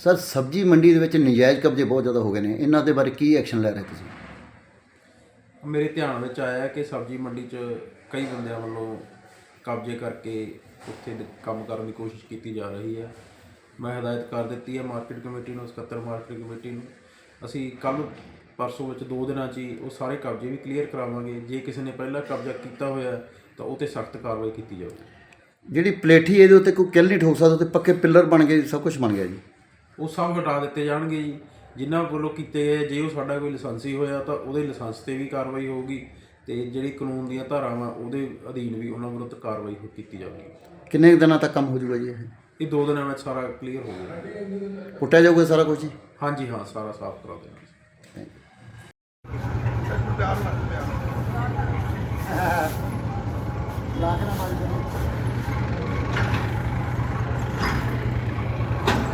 Sir ਸਬਜ਼ੀ ਮੰਡੀ ਦੇ ਵਿੱਚ ਨਜਾਇਜ਼ ਕਬਜ਼ੇ ਬਹੁਤ ਜ਼ਿਆਦਾ ਹੋ ਗਏ ਨੇ। ਇਹਨਾਂ ਦੇ ਬਾਰੇ ਕੀ ਐਕਸ਼ਨ ਲੈ ਰਹੇ ਤੁਸੀਂ? ਮੇਰੇ ਧਿਆਨ ਵਿੱਚ ਆਇਆ ਕਿ ਸਬਜ਼ੀ ਮੰਡੀ 'ਚ ਕਈ ਬੰਦਿਆਂ ਵੱਲੋਂ ਕਬਜ਼ੇ ਕਰਕੇ ਉੱਥੇ ਕੰਮ ਕਰਨ ਦੀ ਕੋਸ਼ਿਸ਼ ਕੀਤੀ ਜਾ ਰਹੀ ਹੈ। ਮੈਂ ਹਦਾਇਤ ਕਰ ਦਿੱਤੀ ਹੈ ਮਾਰਕੀਟ ਕਮੇਟੀ ਨੂੰ ਸਕੱਤਰ ਮਾਰਕੀਟ ਕਮੇਟੀ ਨੂੰ। ਅਸੀਂ ਕੱਲ ਪਰਸੋਂ ਵਿੱਚ ਦੋ ਦਿਨਾਂ 'ਚ ਹੀ ਉਹ ਸਾਰੇ ਕਬਜ਼ੇ ਵੀ ਕਲੀਅਰ ਕਰਾਵਾਂਗੇ। ਜੇ ਕਿਸੇ ਨੇ ਪਹਿਲਾਂ ਕਬਜ਼ਾ ਕੀਤਾ ਹੋਇਆ ਤਾਂ ਉਹ ਤੇ ਸਖਤ ਕਾਰਵਾਈ ਕੀਤੀ ਜਾਊਗੀ। ਜਿਹੜੀ ਪਲੇਠੀ ਇਹਦੇ ਉੱਤੇ ਕੋਈ ਕਿੱਲ ਨਹੀਂ ਠੋਕ ਸਕਦਾ ਤੇ ਪੱਕੇ ਪਿੱਲਰ ਬਣ ਗਏ ਸਭ ਕੁਝ ਬਣ ਗਿਆ ਜੀ। ਉਹ ਸਭ ਹਟਾ ਦਿੱਤੇ ਜਾਣਗੇ ਜੀ। ਜਿਨ੍ਹਾਂ ਵੱਲੋਂ ਕੀਤੇ ਗਏ ਜੇ ਉਹ ਸਾਡਾ ਕੋਈ ਲਾਇਸੈਂਸੀ ਹੋਇਆ ਤਾਂ ਉਹਦੇ ਲਾਇਸੈਂਸ ਤੇ ਵੀ ਕਾਰਵਾਈ ਹੋਊਗੀ ਤੇ ਜਿਹੜੀ ਕਾਨੂੰਨ ਦੀਆਂ ਧਾਰਾਵਾਂ ਉਹਦੇ ਅਧੀਨ ਵੀ ਉਹਨਾਂ ਵਿਰੁੱਧ ਕਾਰਵਾਈ ਹੋ- ਕੀਤੀ ਜਾਊਗੀ। ਕਿੰਨੇ ਕੁ ਦਿਨਾਂ ਤੱਕ ਕੰਮ ਹੋ ਜਾਊਗਾ ਜੀ ਇਹ? ਇਹ ਦੋ ਦਿਨਾਂ ਵਿੱਚ ਸਾਰਾ ਕਲੀਅਰ ਹੋ ਜਾਊਗਾ। ਕੁੱਟਿਆ ਜਾਊਗਾ ਸਾਰਾ ਕੁਝ ਜੀ? ਹਾਂਜੀ ਹਾਂ ਸਾਰਾ ਸਾਫ਼ ਕਰਾ ਦੇਣਾ ਲਾ ਕੇ ਨਾ ਮਾਰੀ